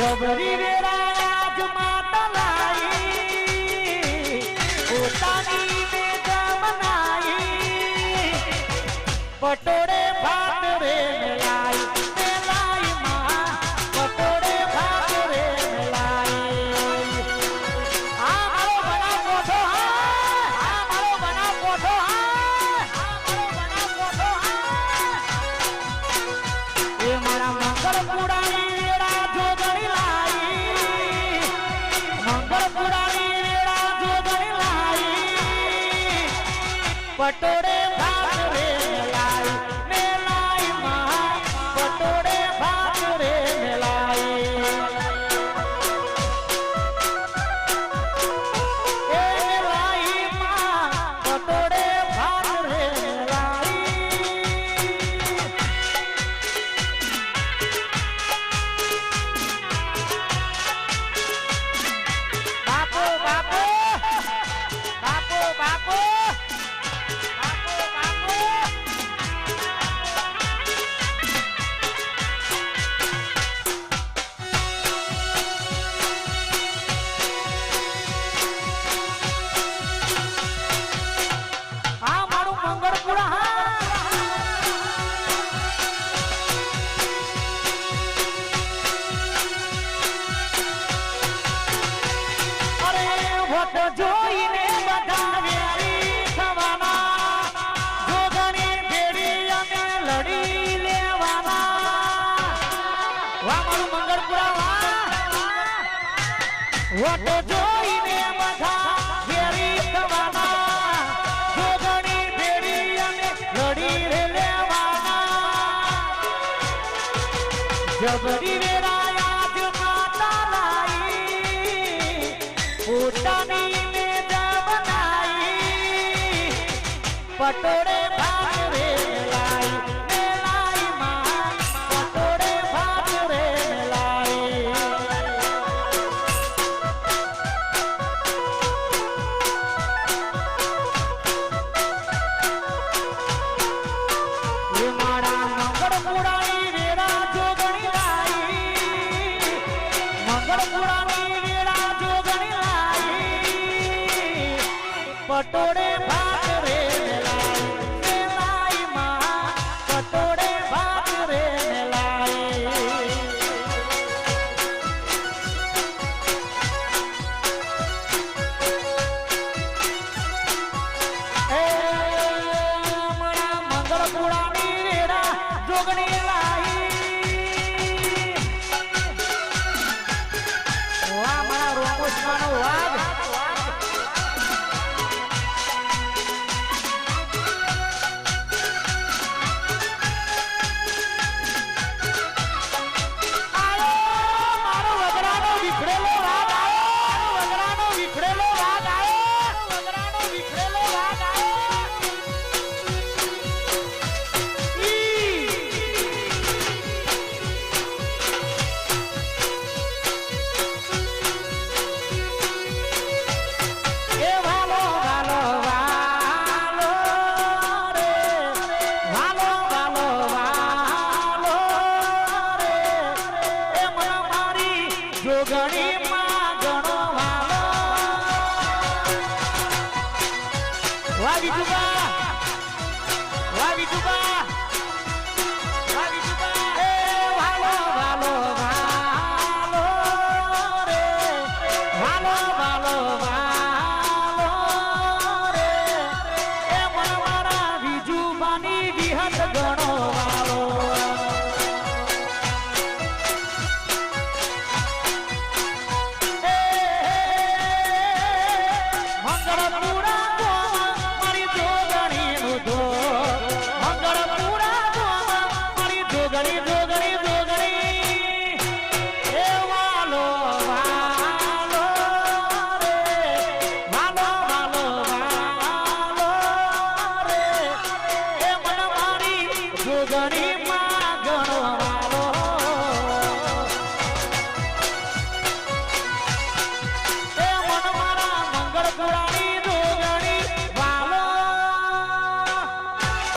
ગબરી વેરા રાજમાં તલાઈ પોતાની મેઘ બનાઈ પટો பட்டோட વોટ જોઈને બધા ઘેરી થવાના જોગણી ભેડી અને લડી રે લેવાના જબરી વેરાયા જ માતા લાઈ પોતાની ને બનાઈ પટોળે ભાગ રે લાઈ પટોળે ભાત રે મેલાય. માં પટોળે ભાત રેડા ઘડીમાં ઘણો વાળો વાજી